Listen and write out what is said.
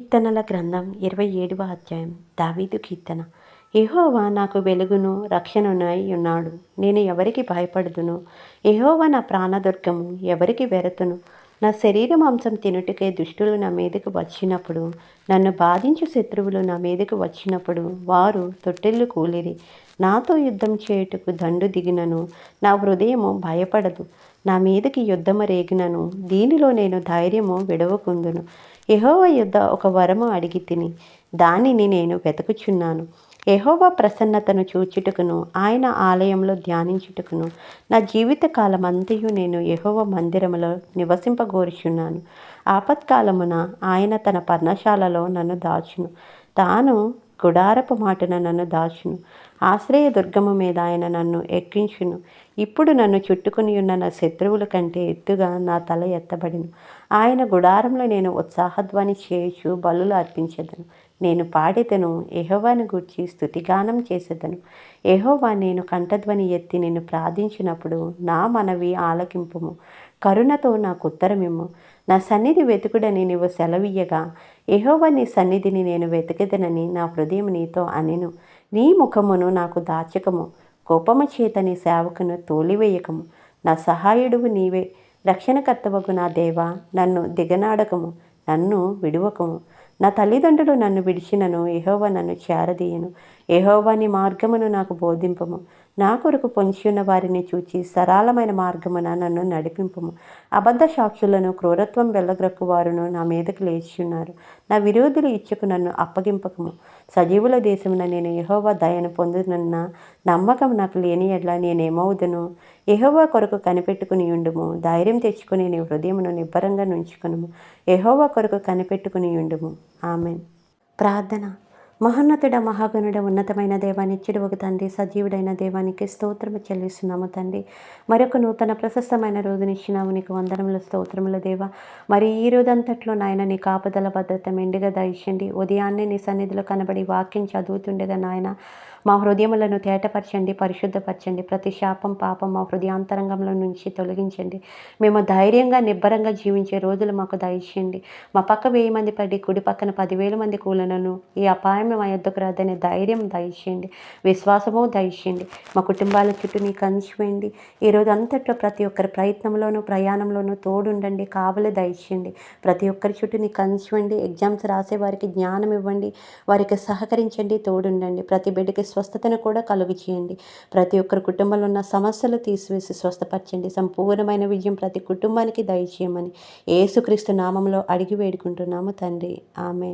కీర్తనల గ్రంథం ఇరవై ఏడవ అధ్యాయం. దావీదు కీర్తన. యెహోవా నాకు వెలుగును రక్షణనై ఉన్నాడు. నేను ఎవరికి భయపడుదును? యెహోవా నా ప్రాణదుర్గము ఎవరికి వెరతును? నా శరీర మాంసం తినుటకే దుష్టులు నా మీదకు వచ్చినప్పుడు నన్ను బాధించు శత్రువులు నా మీదకు వచ్చినప్పుడు వారు తొట్టెళ్ళు కూలిరి. నాతో యుద్ధం చేయుటకు దండు దిగినను. నా హృదయము భయపడదు. నా మీదకి యుద్ధము రేగినను. దీనిలో నేను ధైర్యము విడవకుందును. యహోవ యుద్ధ ఒక వరము అడిగి తిని దానిని నేను వెతుకుచున్నాను. యహోవ ప్రసన్నతను చూచుటకును ఆయన ఆలయంలో ధ్యానించుటకును నా జీవితకాలం అంతయు నేను యహోవ మందిరములో నివసింపగోరుచున్నాను. ఆపత్కాలమున ఆయన తన పర్ణశాలలో నన్ను దాచును. తాను గుడారపు మాటున నన్ను దాచును. ఆశ్రయ దుర్గము మీద ఆయన నన్ను ఎక్కించును. ఇప్పుడు నన్ను చుట్టుకుని ఉన్న నా శత్రువుల కంటే ఎత్తుగా నా తల ఎత్తబడిను. ఆయన గుడారంలో నేను ఉత్సాహధ్వని చేయచ్చు బలులు అర్పించేదను. నేను పాడేదను ఎహోవాని గూర్చి స్థుతిగానం చేసేదను. ఎహోవా నేను కంఠధ్వని ఎత్తి నేను ప్రార్థించినప్పుడు నా మనవి ఆలకింపుము. కరుణతో నాకు ఉత్తరమిమ్ము. నా సన్నిధి వెతుకుడని నీవు సెలవియ్యగా. ఎహోవా నీ సన్నిధిని నేను వెతికెదనని నా హృదయం నీతో అనెను. నీ ముఖమును నాకు దాచకము. కోపము చేత నీ సేవకును తోలివేయకము. నా సహాయుడువు నీవే. రక్షణకర్తవకు నా దేవా నన్ను దిగనాడకము నన్ను విడువకము. నా తల్లిదండ్రులు నన్ను విడిచినను ఎహోవా నన్ను చేరదీయను. ఎహోవాని మార్గమును నాకు బోధింపము. నా కొరకు పొంచియున్న వారిని చూచి సరళమైన మార్గమున నన్ను నడిపింపము. అబద్ధ సాక్షులను క్రూరత్వం వెళ్ళగ్రక్కు వారును నా మీదకు లేచియున్నారు. నా విరోధులు ఇచ్చకు నన్ను అప్పగింపకము. సజీవుల దేశమున నేను యహోవా దయను పొందునన్న నమ్మకం నాకు లేని ఎడ్ల నేనేమవుదును? యహోవా కొరకు కనిపెట్టుకుని ఉండుము. ధైర్యం తెచ్చుకుని నీ హృదయమును నిబ్బరంగా నుంచుకును యహోవా కొరకు కనిపెట్టుకుని ఉండుము. ఆమెన్. ప్రార్థన. మహోన్నతుడ మహాగణుడ ఉన్నతమైన దేవానిచ్చుడు ఒక తండ్రి సజీవుడైన దేవానికి స్తోత్రము చెల్లిస్తున్నాము తండ్రి. మరొక నూతన ప్రశస్తమైన రోజునిచ్చినాము నీకు వందనముల స్తోత్రముల దేవ. మరి ఈ రోజంతట్లో నాయన నీ కాపుదల భద్రత మెండుగా దయచండి ఉదయాన్నే నీ సన్నిధిలో కనబడి వాక్యం చదువుతుండగా నాయన మా హృదయములను తేటపరచండి పరిశుద్ధపరచండి. ప్రతి శాపం పాపం మా హృదయాంతరంగంలో నుంచి తొలగించండి. మేము ధైర్యంగా నిబ్బరంగా జీవించే రోజులు మాకు దయచేయండి. మా పక్క వెయ్యి మంది పడి కుడి పక్కన పదివేల మంది కూలనను ఈ అపాయం మా యొద్దకు రాదనే ధైర్యం దయచేయండి. విశ్వాసము దయచేయండి. మా కుటుంబాల చుట్టూ నీ అంచివేయండి ఈరోజు అంతట్లో ప్రతి ఒక్కరి ప్రయత్నంలోనూ ప్రయాణంలోనూ తోడుండండి కావలి దయచేయండి. ప్రతి ఒక్కరి చుట్టూ నీకు అంచివండి ఎగ్జామ్స్ రాసే వారికి జ్ఞానం ఇవ్వండి. వారికి సహకరించండి తోడుండండి. ప్రతి బిడ్డకి స్వస్థతను కూడా కలుగు చేయండి ప్రతి ఒక్కరి కుటుంబంలో ఉన్న సమస్యలు తీసివేసి స్వస్థపరచండి. సంపూర్ణమైన విజయం ప్రతి కుటుంబానికి దయచేయమని ఏసుక్రీస్తు నామంలో అడిగి వేడుకుంటున్నాము తండ్రి. ఆమె